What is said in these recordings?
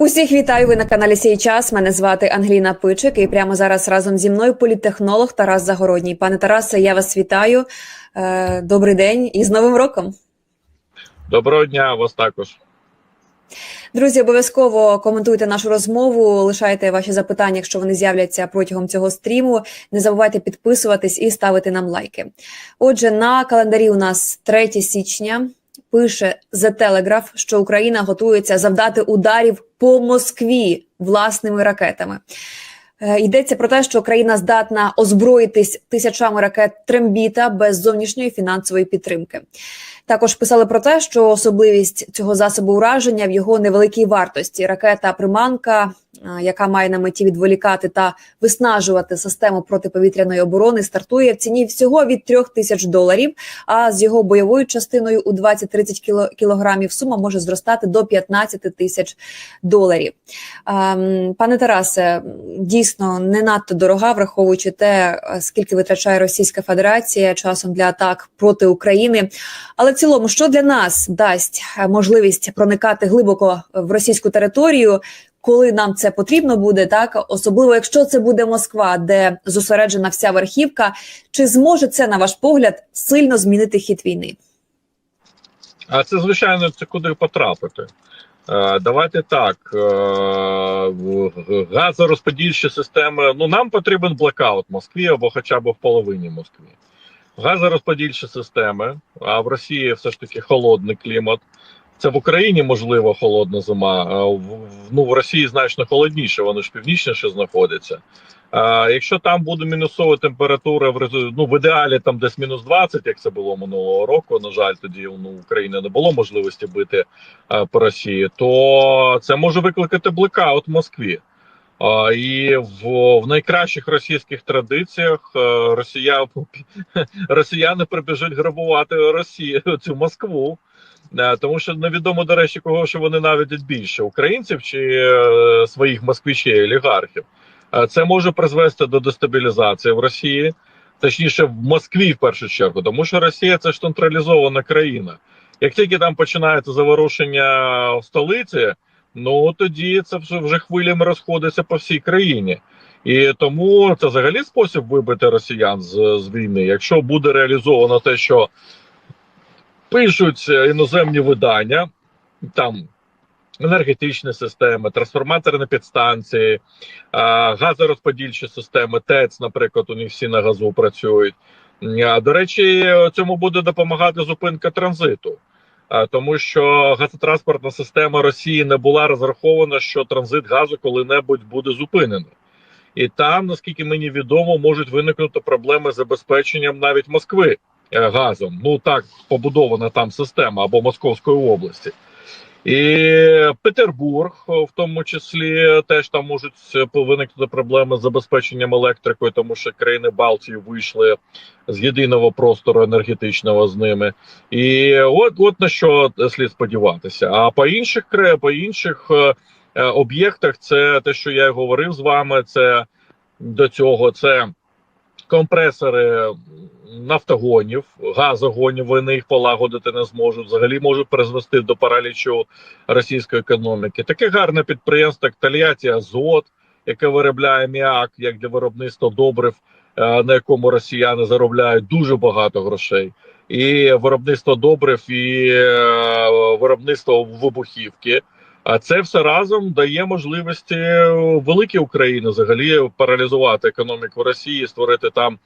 Усіх вітаю. Ви на каналі Сій час. Мене звати Ангеліна Пичик. І прямо зараз разом зі мною політтехнолог Тарас Загородній. Пане Тарасе, я вас вітаю. Е, Добрий день і з Новим роком. Доброго дня, вас також. Друзі, обов'язково коментуйте нашу розмову, лишайте ваші запитання, якщо вони з'являться протягом цього стріму. Не забувайте підписуватись і ставити нам лайки. Отже, на календарі у нас 3 січня. Пише The Telegraph, що Україна готується завдати ударів по Москві власними ракетами. Е, Йдеться про те, що країна здатна озброїтись тисячами ракет Трембіта без зовнішньої фінансової підтримки. Також писали про те, що особливість цього засобу ураження в його невеликій вартості. Ракета приманка, яка має на меті відволікати та виснажувати систему протиповітряної оборони, стартує в ціні всього від 3 тисяч доларів. А з його бойовою частиною у 20-30 кіло- кілограмів сума може зростати до 15 тисяч доларів. Ем, Пане Тарасе, дійсно не надто дорога, враховуючи те, е, скільки витрачає Російська Федерація часом для атак проти України. Але в цілому, що для нас дасть е, можливість проникати глибоко в російську територію, коли нам це потрібно буде, так особливо якщо це буде Москва, де зосереджена вся верхівка, чи зможе це, на ваш погляд, сильно змінити хід війни? А це звичайно це куди потрапити. Е, Давайте так. е, Газорозподільчі системи. Ну нам потрібен блекаут в Москві або хоча б в половині Москві. Газорозподільчі системи, а в Росії все ж таки холодний клімат. Це в Україні можливо холодна зима. в- Ну в Росії значно холодніше, вони ж північніше знаходяться. А, якщо там буде мінусова температура в ну, в ідеалі там десь мінус 20, як це було минулого року. На жаль, тоді ну, України не було можливості бити а, по Росії, то це може викликати блекаут в Москві. А, і в, в найкращих російських традиціях росія, росіяни прибіжать грабувати Росію цю Москву. Е, Тому що невідомо, до речі, кого що вони навіть більше українців чи е, своїх москвичей, олігархів. Е, Це може призвести до дестабілізації в Росії, точніше в Москві в першу чергу, тому що Росія це ж централізована країна. Як тільки там починається заворушення в столиці, ну тоді це вже вже хвилями розходиться по всій країні. І тому це взагалі спосіб вибити росіян з, з війни. Якщо буде реалізовано те, що пишуть іноземні видання, там енергетичні системи, трансформаторні підстанції, газорозподільчі системи, ТЕЦ, наприклад, у них всі на газу працюють. До речі, цьому буде допомагати зупинка транзиту. Тому що газотранспортна система Росії не була розрахована, що транзит газу коли-небудь буде зупинений. І там, наскільки мені відомо, можуть виникнути проблеми з забезпеченням навіть Москви е, газом. Ну так побудована там система або Московської області. І Петербург, в тому числі, теж там можуть виникнути проблеми з забезпеченням електрикою, тому що країни Балтії вийшли з єдиного простору енергетичного з ними. І от от на що слід сподіватися. А по інших по інших е, е, об'єктах, це те, що я й говорив з вами, це до цього це компресори нафтогонів, газогонів, вони їх полагодити не зможуть. Взагалі можуть призвести до паралічу російської економіки. Таке гарне підприємство, як Тольятті Азот, яке виробляє м'як як для виробництва добрив, е, на якому росіяни заробляють дуже багато грошей. І виробництво добрив, і е, виробництво вибухівки. А це все разом дає можливості великій Україні взагалі паралізувати економіку Росії, створити там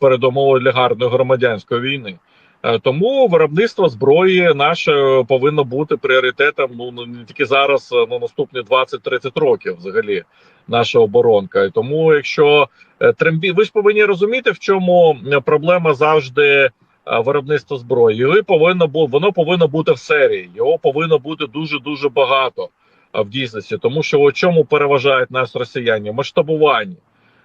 передумови для гарної громадянської війни. Е, Тому виробництво зброї наше повинно бути пріоритетом. Ну не тільки зараз, на наступні 20-30 років, взагалі, наша оборонка. І тому, якщо е, трембі, ви ж повинні розуміти, в чому е, проблема завжди а, виробництва зброї. Його повинно бу- воно повинно бути в серії. Його повинно бути дуже дуже багато в дійсності, тому що у чому переважають нас росіяни? Масштабування.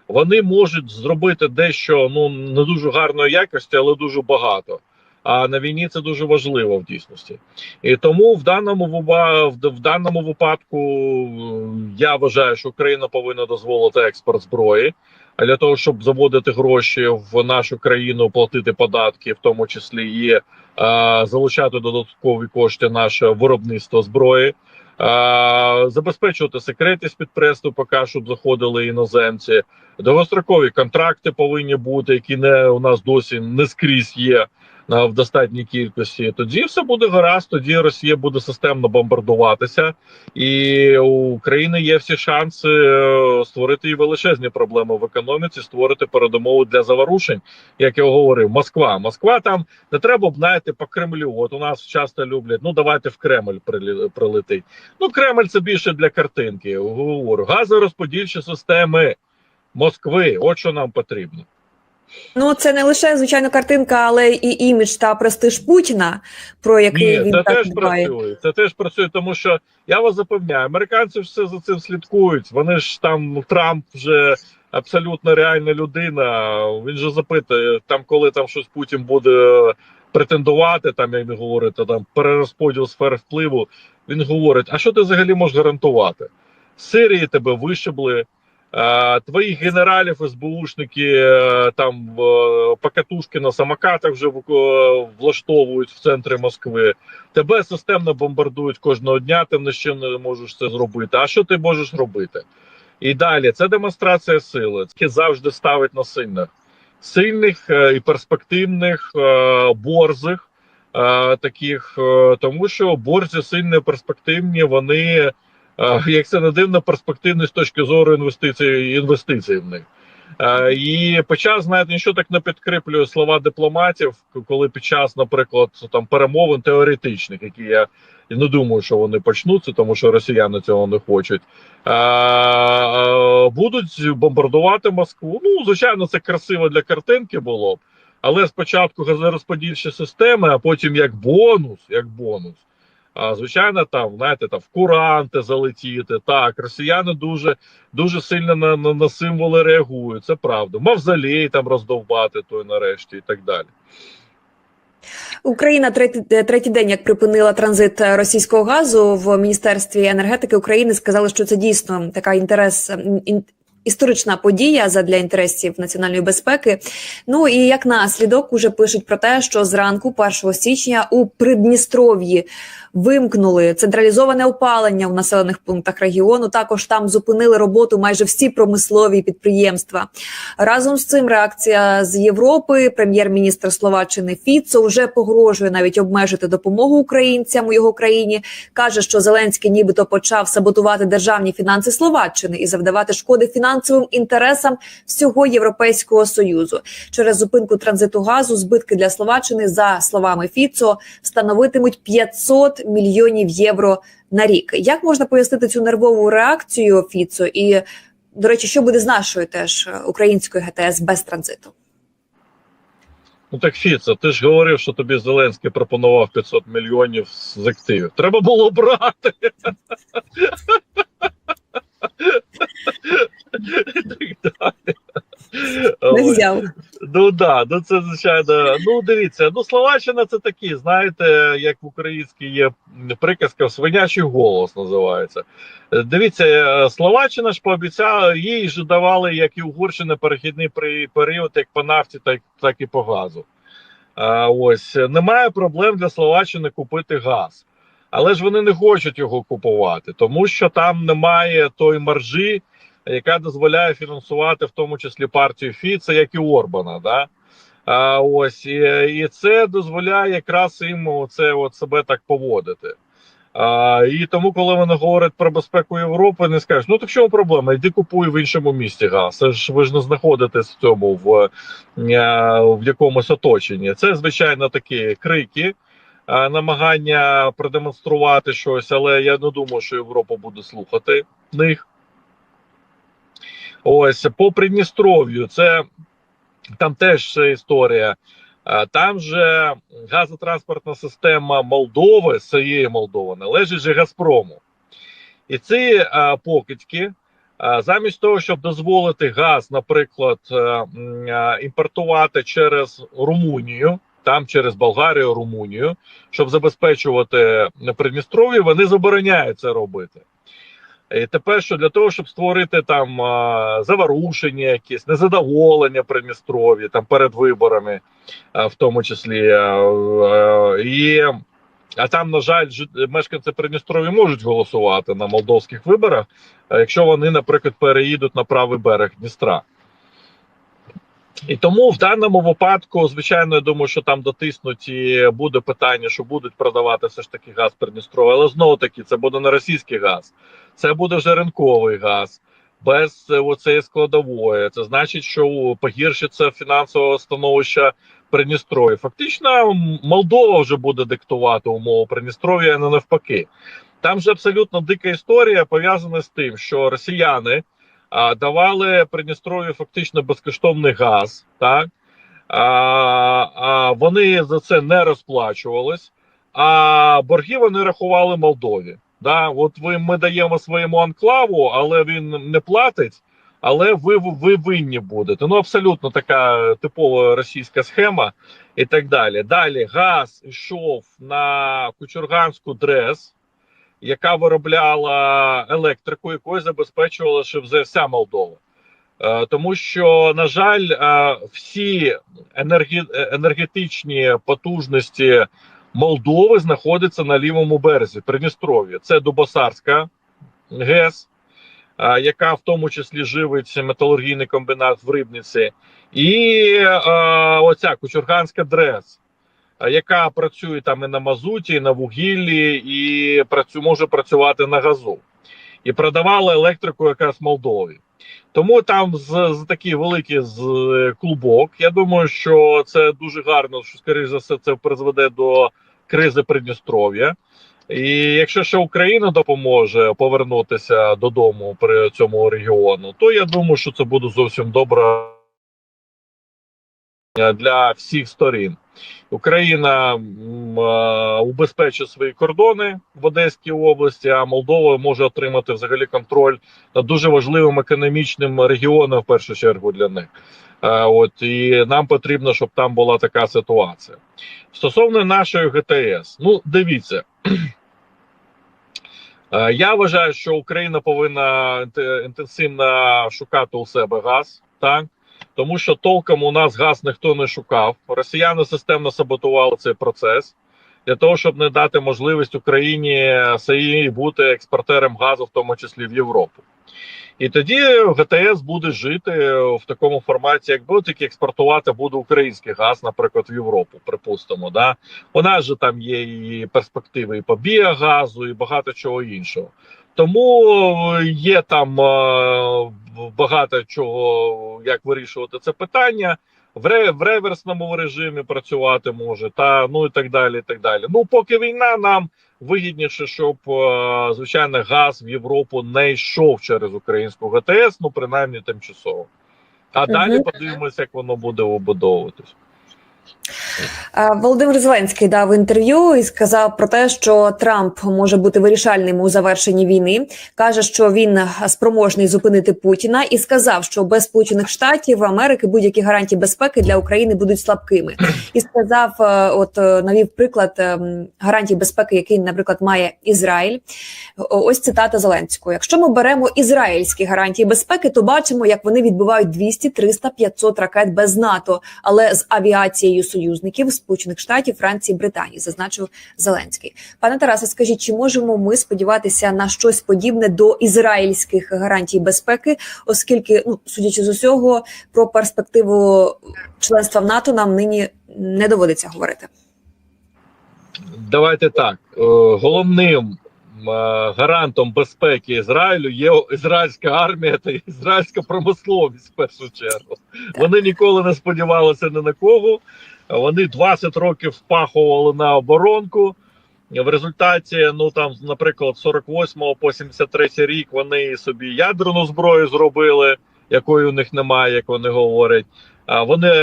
Вони можуть зробити дещо ну не дуже гарної якості, але дуже багато. А на війні це дуже важливо в дійсності. І тому в даному в, даному випадку е, я вважаю, що Україна повинна дозволити експорт зброї для того, щоб заводити гроші в нашу країну, платити податки, в тому числі і е, залучати додаткові кошти наше виробництво зброї. е, забезпечувати секретність підприємства, поки щоб заходили іноземці. Довгострокові контракти повинні бути, які не у нас досі не скрізь є в достатній кількості. Тоді все буде гаразд. Тоді Росія буде системно бомбардуватися, і у України є всі шанси е, створити і величезні проблеми в економіці, створити передумови для заворушень, як я говорив. Москва. Москва там не треба б знаєте, по Кремлю. От у нас часто люблять. Ну давайте в Кремль прилі- прилетить. Ну Кремль це більше для картинки. Говорю, газорозподільчі системи Москви. От що нам потрібно. Ну це не лише звичайно картинка, але і імідж та престиж Путіна, про який Ні, він це так теж дбає. працює. Це теж працює, тому що я вас запевняю, американці все за цим слідкують. Вони ж там Трамп вже абсолютно реальна людина. Він же запитує, там, коли там щось Путін буде претендувати, там як ви говорите, там перерозподіл сфер впливу. Він говорить: а що ти взагалі можеш гарантувати? З Сирії тебе вишибли. А, твоїх генералів, СБУшники е, там е, покатушки на самокатах вже е, влаштовують в центрі Москви. Тебе системно бомбардують кожного дня, ти з чим не можеш це зробити. А що ти можеш робити? І далі це демонстрація сили. Це завжди ставить на сильних, сильних е, і перспективних, е, борзих, е, таких, е, тому що борзі сильні, перспективні, вони, е, як це не дивно, перспективні з точки зору інвестицій, інвестицій в них. Е, І під час, знаєте, нічого так не підкріплює слова дипломатів, коли під час, наприклад, там перемовин теоретичних, які я не думаю, що вони почнуться, тому що росіяни цього не хочуть. е, е, Будуть бомбардувати Москву. Ну, звичайно, це красиво для картинки було б, але спочатку газорозподільчі системи, а потім як бонус, як бонус. А звичайно, там знаєте, там в куранти залетіти. Так, росіяни дуже дуже сильно на, на, на символи реагують. Це правда. Мавзолей там роздовбати той нарешті і так далі. Україна третій, третій день, як припинила транзит російського газу в міністерстві енергетики України, сказали, що це дійсно така інтерес ін, історична подія задля інтересів національної безпеки. Ну і як наслідок уже пишуть про те, що зранку, 1 січня, у Придністров'ї вимкнули централізоване опалення в населених пунктах регіону. Також там зупинили роботу майже всі промислові підприємства. Разом з цим реакція з Європи. Прем'єр-міністр Словаччини Фіцо вже погрожує навіть обмежити допомогу українцям у його країні. каже, що Зеленський нібито почав саботувати державні фінанси Словаччини і завдавати шкоди фінансовим інтересам всього Європейського союзу. Через зупинку транзиту газу збитки для Словаччини, за словами Фіцо, становитимуть 500 мільйонів євро на рік. Як можна пояснити цю нервову реакцію Фіцо? І до речі, що буде з нашою теж українською ГТС без транзиту? Ну так Фіце, ти ж говорив, що тобі Зеленський пропонував 500 мільйонів з активів. Треба було брати. Не взяв. Ну да, ну це звичайно. Ну дивіться, ну Словаччина це такі, знаєте, як в українській є приказка, свинячий голос називається. Дивіться, е, Словаччина ж пообіцяла, їй ж давали, як і Угорщина, перехідний період, як по нафті, так, так і по газу. А, ось немає проблем для Словаччини купити газ. Але ж вони не хочуть його купувати, тому що там немає тої маржі, яка дозволяє фінансувати в тому числі партію Фіца, як і Орбана. Да? А, ось і, і це дозволяє якраз їм це от себе так поводити. А, і тому, коли вони говорять про безпеку Європи, не скажуть, ну то в чому проблема? Йди купуй в іншому місті газ. Ж ви ж не знаходитесь в цьому в, е, в якомусь оточенні. Це звичайно такі крики. Намагання продемонструвати щось, але я не думаю, що Європа буде слухати них. Ось по Придністров'ю, це там теж історія. Там же газотранспортна система Молдови, цієї Молдови, належить же Газпрому. І ці е, покидьки, е, замість того, щоб дозволити газ, наприклад, м, е, імпортувати через Румунію, там через Болгарію, Румунію, щоб забезпечувати Придністров'я, вони забороняють це робити. Тепер що для того, щоб створити там заворушення, якісь незадоволення Придністров'я там перед виборами, в тому числі, і А там, на жаль, мешканці Придністров'я можуть голосувати на молдовських виборах, якщо вони, наприклад, переїдуть на правий берег Дністра. І тому в даному випадку, звичайно, я думаю, що там дотиснуть і буде питання, що будуть продавати все ж таки газ Придністров'я, але знову таки це буде не російський газ, це буде вже ринковий газ. Без е, оцеї складової, це значить, що погіршиться фінансове становище Придністров'я. Фактично, Молдова вже буде диктувати умови Придністров'я, а не навпаки. Там же абсолютно дика історія пов'язана з тим, що росіяни давали Придністров'ю фактично безкоштовний газ, так а, а вони за це не розплачувались, а борги вони рахували Молдові. Да? От ви ми даємо своєму анклаву, але він не платить. Але ви, ви винні будете. Ну абсолютно така типова російська схема і так далі. Далі газ йшов на Кучурганську ДРЕС, яка виробляла електрику, якою забезпечувала вся Молдова. Е, Тому що, на жаль, е, всі е, енергетичні потужності Молдови знаходяться на лівому березі Придністров'я. Це Дубосарська ГЕС, яка в тому числі живить металургійний комбінат в Рибниці, і оця Кучурганська ДРЕС, яка працює там і на мазуті, і на вугіллі, і працю, може працювати на газу. І продавала електрику якраз Молдові. Тому там з, з такий великий з е, клубок. Я думаю, що це дуже гарно, що скоріш за все це призведе до кризи Придністров'я. І якщо ще Україна допоможе повернутися додому при цьому регіону, то я думаю, що це буде зовсім добре для всіх сторін. Україна е, убезпечить свої кордони в Одеській області, а Молдова може отримати взагалі контроль над дуже важливим економічним регіоном, в першу чергу для них. Е, От і нам потрібно, щоб там була така ситуація. Стосовно нашої ГТС, ну дивіться. Е, Я вважаю, що Україна повинна інтенсивно шукати у себе газ, так тому що толком у нас газ ніхто не шукав. Росіяни системно саботували цей процес для того, щоб не дати можливість Україні самій бути експортером газу, в тому числі в Європу. І тоді ГТС буде жити в такому форматі, якби тільки експортувати буде український газ, наприклад, в Європу, припустимо. Да? У нас же там є і перспективи і по біогазу, і багато чого іншого. Тому є там е, багато чого, як вирішувати це питання. В, ре, в реверсному режимі працювати може, та ну і так далі. і так далі. Ну, поки війна, нам вигідніше, щоб е, звичайно газ в Європу не йшов через українську ГТС, ну принаймні тимчасово. А Мгм. далі подивимося, як воно буде вибудовуватись. Е, Володимир Зеленський дав інтерв'ю і сказав про те, що Трамп може бути вирішальним у завершенні війни. каже, що він спроможний зупинити Путіна, і сказав, що без Сполучених Штатів Америки будь-які гарантії безпеки для України будуть слабкими. І сказав, е, от е, навів приклад гарантій безпеки, який, наприклад, має Ізраїль. Ось цитата Зеленського: якщо ми беремо ізраїльські гарантії безпеки, то бачимо, як вони відбивають 200, 300, 500 ракет без НАТО, але з авіацією союзників Сполучених Штатів, Франції, Британії, зазначив Зеленський. Пане Тарасе, скажіть, чи можемо ми сподіватися на щось подібне до ізраїльських гарантій безпеки, оскільки, ну судячи з усього, про перспективу членства в НАТО нам нині не доводиться говорити. Давайте так. Е, Головним гарантом безпеки Ізраїлю є ізраїльська армія та ізраїльська промисловість в першу чергу. Вони ніколи не сподівалися ні на кого. Вони 20 років впахували на оборонку. В результаті, ну там, наприклад, з 48 по 73 рік вони собі ядерну зброю зробили, якої у них немає, як вони говорять. А Вони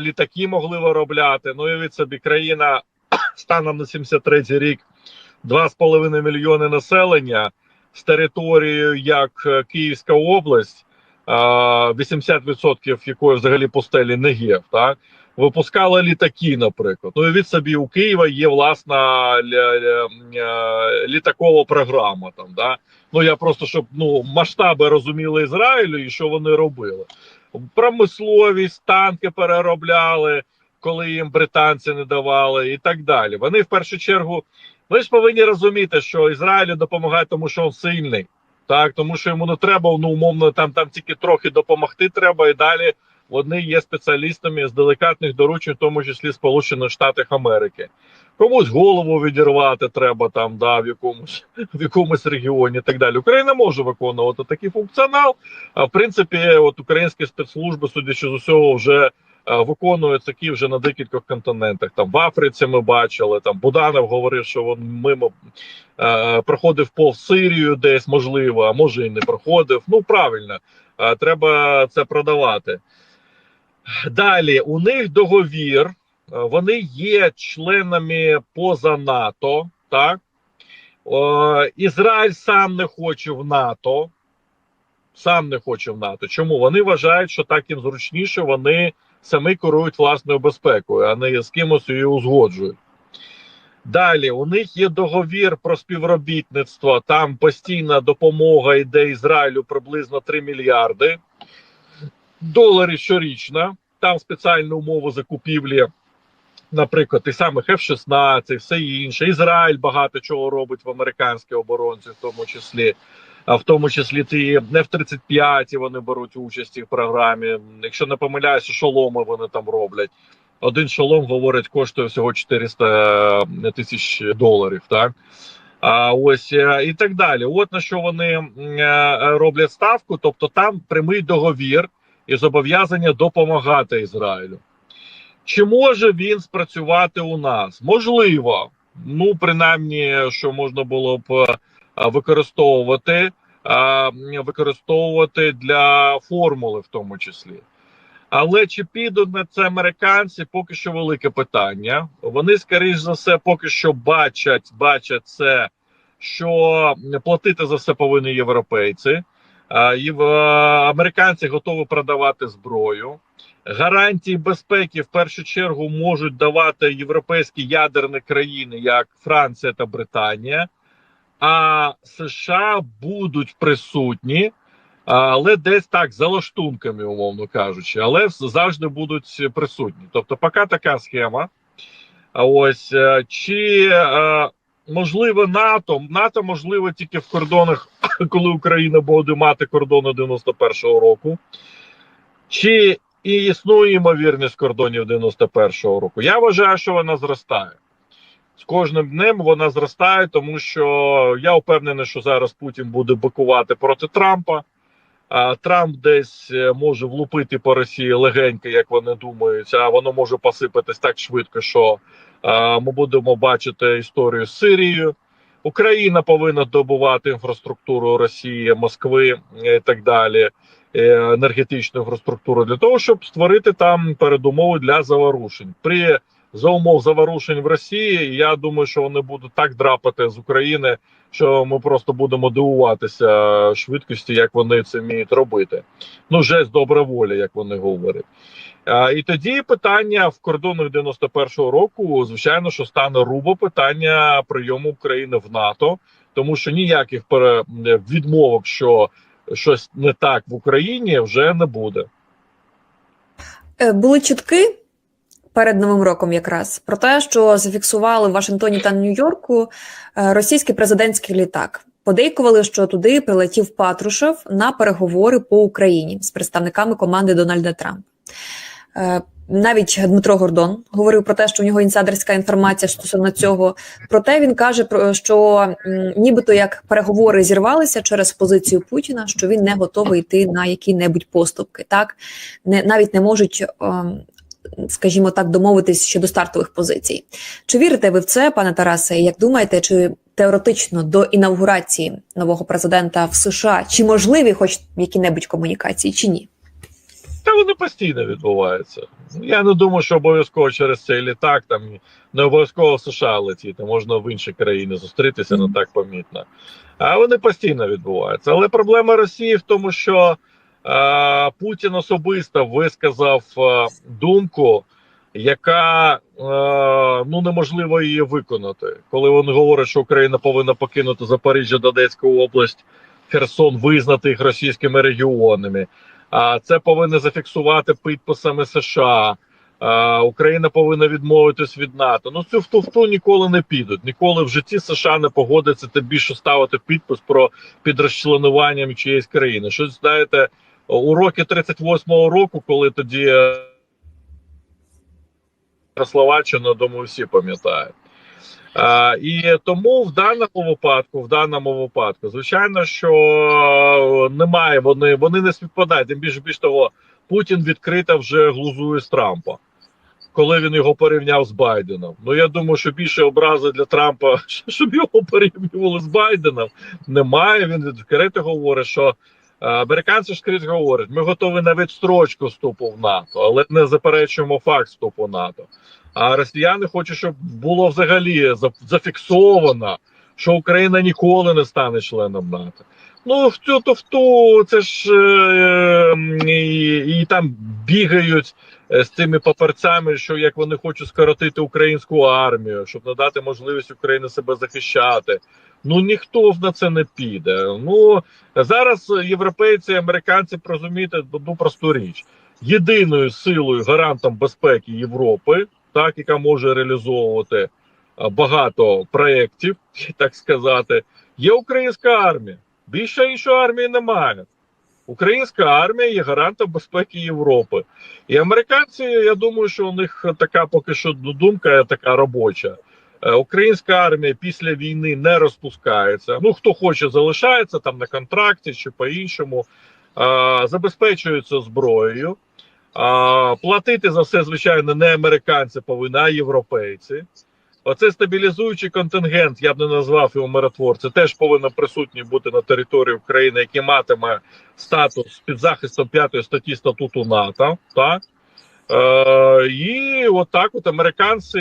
літаки могли виробляти. Ну і від собі країна станом на 73 рік 2,5 мільйони населення з територією як е, Київська область, 80% якої взагалі пустелі не є, так випускали літаки, наприклад. Ну і від собі у Києва є власна е, літакова програма. Там да ну я просто щоб ну масштаби розуміли Ізраїлю і що вони робили. Промисловість, танки переробляли, коли їм британці не давали, і так далі. Вони в першу чергу Ви ж повинні розуміти, що Ізраїлю допомагає, тому що він сильний. Так, тому що йому не треба, ну умовно, там там тільки трохи допомогти треба, і далі вони є спеціалістами з делікатних доручень, в тому числі Сполучених Штатів Америки. Комусь голову відірвати треба там, да, в якомусь в якомусь регіоні і так далі. Україна може виконувати такий функціонал. А в принципі, от українські спецслужби, судячи з усього, вже виконують такі вже на декількох континентах. Там в Африці ми бачили. Там Буданов говорив, що він мимо е, проходив повз Сирію, десь можливо, а може і не проходив. Ну правильно, е, треба це продавати. Далі у них договір. е, Вони є членами поза НАТО. Так Е, Ізраїль сам не хоче в НАТО. Сам не хоче в НАТО. Чому? Вони вважають, що так їм зручніше, вони самі керують власною безпекою, а не з кимось її узгоджують. Далі у них є договір про співробітництво. Там постійна допомога йде Ізраїлю приблизно 3 мільярди доларів щорічно. Там спеціальні умови закупівлі, наприклад, тих самих F-16, все інше. Ізраїль багато чого робить в американській оборонці, в тому числі. В тому числі ті F-35 вони беруть участь в програмі. Якщо не помиляюся, шоломи вони там роблять. Один шолом, говорять, коштує всього 400 тисяч доларів. Так а ось е, і так далі. От на що вони е, роблять ставку, тобто там прямий договір і зобов'язання допомагати Ізраїлю. Чи може він спрацювати у нас? Можливо, ну принаймні, що можна було б е, використовувати, е, використовувати для формули, в тому числі. Але чи підуть на це американці, поки що велике питання. Вони, скоріш за все, поки що бачать, бачать це, що платити за все повинні європейці. А, Американці готові продавати зброю. Гарантії безпеки в першу чергу можуть давати європейські ядерні країни, як Франція та Британія. А США будуть присутні, але десь так за лаштунками, умовно кажучи, але завжди будуть присутні. Тобто, поки така схема. Ось е, чи е, можливо НАТО? НАТО можливо тільки в кордонах, коли Україна буде мати кордони 91-го року. Чи і існує ймовірність кордонів 91-го року? Я вважаю, що вона зростає. З кожним днем вона зростає, тому що я впевнений, що зараз Путін буде бикувати проти Трампа. А Трамп десь е, може влупити по Росії легенько, як вони думають, а воно може посипатись так швидко, що а, ми будемо бачити історію з Сирією. Україна повинна добувати інфраструктуру Росії, Москви і так далі, е, енергетичну інфраструктуру для того, щоб створити там передумови для заворушень. При за умов заворушень в Росії. Я думаю, що вони будуть так драпати з України, що ми просто будемо дивуватися швидкості, як вони це вміють робити. Ну, жесть добра воля, як вони говорять. А, і тоді питання в кордонах 91-го року, звичайно, що стане рубо питання прийому України в НАТО, тому що ніяких відмовок, що щось не так в Україні, вже не буде. Е, Були чутки перед Новим роком, якраз про те, що зафіксували в Вашингтоні та Нью-Йорку е, російський президентський літак. Подейкували, що туди прилетів Патрушев на переговори по Україні з представниками команди Дональда Трампа. Е, Навіть Дмитро Гордон говорив про те, що в нього інсайдерська інформація стосовно цього. Проте він каже, що нібито як переговори зірвалися через позицію Путіна, що він не готовий йти на які-небудь поступки. Так не навіть не можуть, ем, скажімо так, домовитись щодо стартових позицій. Чи вірите ви в це, пане Тарасе? Як думаєте, чи теоретично до інаугурації нового президента в США чи можливі хоч які-небудь комунікації, чи ні? Та вони постійно відбуваються. Я не думаю, що обов'язково через цей літак там не обов'язково в США летіти, можна в інші країни зустрітися не так помітно. А вони постійно відбуваються. Але проблема Росії в тому, що Путін особисто висказав е, думку, яка е, ну неможливо її виконати. Коли він говорить, що Україна повинна покинути Запоріжжя, Донецьку область, Херсон, визнати їх російськими регіонами. А це повинні зафіксувати підписами США. Україна повинна відмовитись від НАТО. Ну цю вту-вту ніколи не підуть. Ніколи в житті США не погодиться тим більше ставити підпис про підрозчленуванням чиєїсь країни. Щось знаєте, у роки 38-го року, коли тоді е, Словаччину, думаю, всі пам'ятають. А, і тому в даному випадку, в даному випадку, звичайно, що немає, вони вони не співпадають. Тим більше більш того, Путін відкрито вже глузує з Трампа, коли він його порівняв з Байденом. Ну я думаю, що більше образи для Трампа, щоб його порівнювали з Байденом, немає. Він відкрито говорить, що е, американці ж скрізь говорять, ми готові на відстрочку вступу в НАТО, але не заперечуємо факт вступу в НАТО. А росіяни хочуть, щоб було взагалі за- зафіксовано, що Україна ніколи не стане членом НАТО. Ну, в цю ту, це ж е, і, і там бігають е, з цими паперцями, що як вони хочуть скоротити українську армію, щоб надати можливість Україні себе захищати. Ну ніхто на це не піде. Ну зараз європейці, і американці розумієте одну просту річ: єдиною силою гарантом безпеки Європи, так яка може реалізовувати багато проєктів, так сказати, є українська армія. Більше іншої армії немає. Українська армія є гарантом безпеки Європи. І американці, я думаю, що у них така поки що думка така робоча. Е, Українська армія після війни не розпускається. Ну хто хоче, залишається там на контракті чи по-іншому, е, забезпечується зброєю. Платити за все, звичайно, не американці повинні, а європейці. Оце стабілізуючий контингент, я б не назвав його миротворцем, теж повинен присутній бути на території України, який матиме статус під захистом п'ятої статті статуту НАТО. Так? Е, і отак, от американці,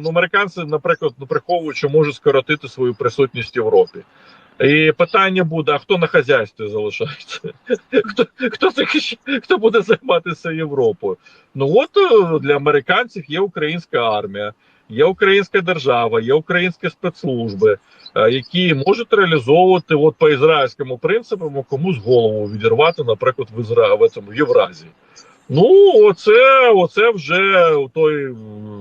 ну американці, наприклад, не приховують, що можуть скоротити свою присутність в Європі. І питання буде: а хто на хазяйстві залишається? Хто хто захищ... хто буде займатися Європою? Ну от е, для американців є українська армія, є українська держава, є українські спецслужби, е, які можуть реалізовувати от по ізраїльському принципу комусь голову відірвати, наприклад, в Ізра... в цьому Євразії. Ну, оце, оце вже той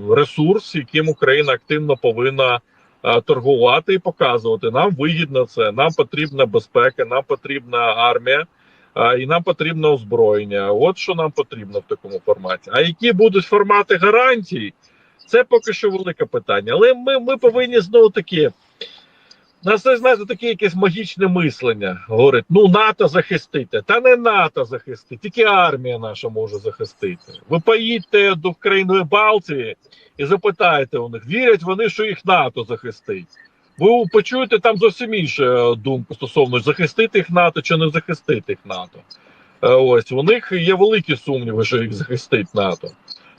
ресурс, яким Україна активно повинна е, торгувати і показувати. Нам вигідно це, нам потрібна безпека, нам потрібна армія. е, І нам потрібно озброєння. От що нам потрібно в такому форматі. А які будуть формати гарантій, це поки що велике питання. Але ми, ми повинні знову таки. Нас це, знаєте, таке якесь магічне мислення. Говорить, ну НАТО захистити. Та не НАТО захистити, тільки армія наша може захистити. Ви поїдьте до країни Балтії і запитаєте у них, вірять вони, що їх НАТО захистить. Ви почуєте там зовсім іншу е, думку стосовно захистити їх НАТО чи не захистити їх НАТО. Е, Ось у них є великі сумніви, що їх захистить НАТО.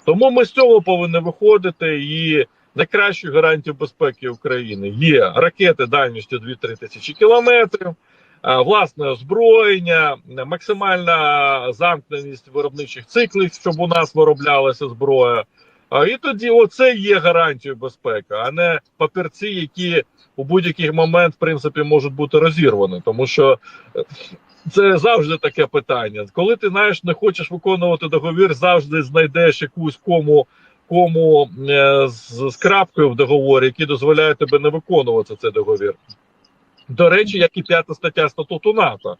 Тому ми з цього повинні виходити і найкращою гарантією безпеки України є ракети дальністю 2-3 тисячі кілометрів, е, власне озброєння, максимальна замкненість виробничих циклів, щоб у нас вироблялася зброя. І тоді оце є гарантією безпеки, а не папірці, які у будь-який момент в принципі можуть бути розірвані, тому що е, це завжди таке питання. Коли ти знаєш, не хочеш виконувати договір, завжди знайдеш якусь кому кому е, з, з крапкою в договорі, які дозволяють тебе не виконувати цей договір. До речі, як і п'ята стаття статуту НАТО.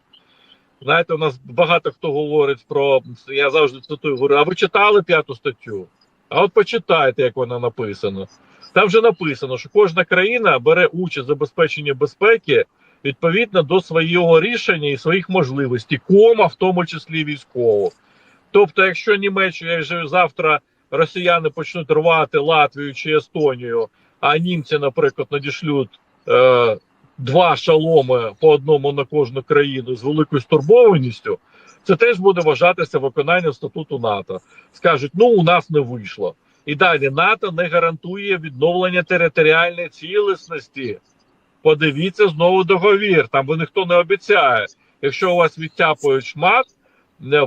Знаєте, у нас багато хто говорить про я завжди цитую, говорю, а ви читали п'яту статтю? А от почитайте, як вона написана. Там вже написано, що кожна країна бере участь в забезпеченні безпеки відповідно до свого рішення і своїх можливостей, кома, в тому числі військово. Тобто, якщо Німеччина якщо завтра росіяни почнуть рвати Латвію чи Естонію, а німці, наприклад, надішлють е, два шаломи по одному на кожну країну з великою стурбованістю, це теж буде вважатися виконанням статуту НАТО. Скажуть, ну у нас не вийшло. І далі НАТО не гарантує відновлення територіальної цілісності. Подивіться знову договір. Там бо ніхто не обіцяє. Якщо у вас відтяпують шмат,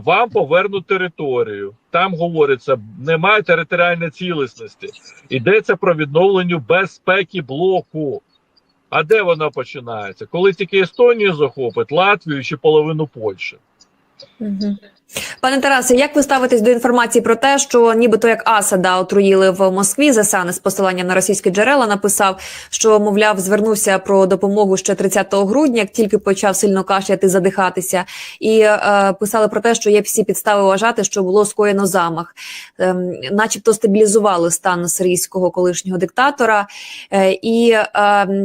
вам повернуть територію. Там говориться, немає територіальної цілісності. Йдеться про відновлення безпеки блоку. А де вона починається? Коли тільки Естонію захопить, Латвію чи половину Польщі. Пане Тарасе, як ви ставитесь до інформації про те, що нібито як Асада отруїли в Москві? ЗСАН з посиланням на російські джерела написав, що мовляв звернувся про допомогу ще 30 грудня, як тільки почав сильно кашляти, задихатися, і е, писали про те, що є всі підстави вважати, що було скоєно замах, ем, начебто стабілізували стан сирійського колишнього диктатора. Е, і е,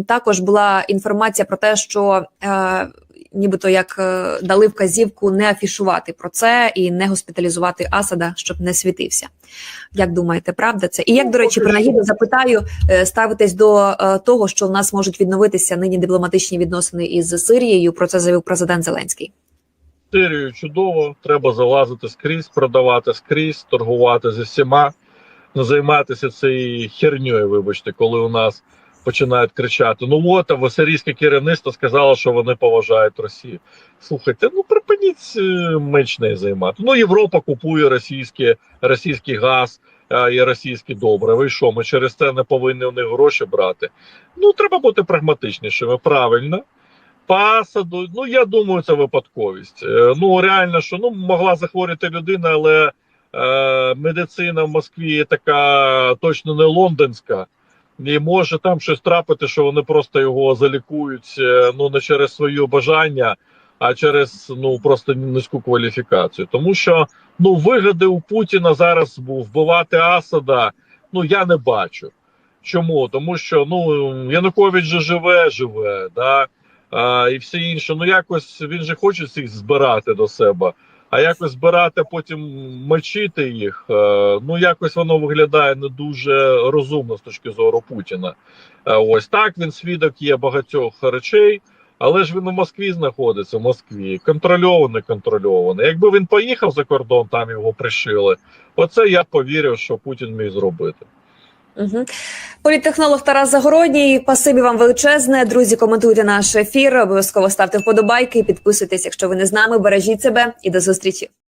також була інформація про те, що е, нібито як е, дали вказівку не афішувати про це і не госпіталізувати Асада, щоб не світився. Як думаєте, правда це? І як, до речі, принагідно запитаю, е, ставитесь до е, того, що в нас можуть відновитися нині дипломатичні відносини із Сирією? Про це заявив президент Зеленський. Сирію чудово, треба залазити скрізь, продавати скрізь, торгувати зі всіма, не займатися цією херньою, вибачте, коли у нас починають кричати: ну от, а сирійське керівництво сказало, що вони поважають Росію. Слухайте, ну припиніть е, меч займати. Ну, Європа купує російське, російський газ е, і російські добрива. І що, ми через це не повинні у них гроші брати? Ну, треба бути прагматичнішими, правильно. По Асаду, ну я думаю, це випадковість. Е, Ну реально, що ну могла захворіти людина, але е, медицина в Москві така точно не лондонська, і може там щось трапити, що вони просто його залікують е, ну не через своє бажання, а через ну просто низьку кваліфікацію. Тому що ну вигоди у Путіна зараз був вбивати Асада. Ну я не бачу. Чому? Тому що ну Янукович же живе, живе, да а, і все інше. Ну якось він же хоче всіх збирати до себе, а якось збирати, потім мочити їх. е, ну якось воно виглядає не дуже розумно з точки зору Путіна. Е, ось так він свідок є багатьох речей. Але ж він у Москві знаходиться, в Москві, контрольований, контрольований. Якби він поїхав за кордон, там його пришили. Оце я повірив, що Путін міг зробити. Угу. Політтехнолог Тарас Загородній. Пасибі вам величезне. Друзі, коментуйте наш ефір. Обов'язково ставте вподобайки, підписуйтесь, якщо ви не з нами. Бережіть себе і до зустрічі.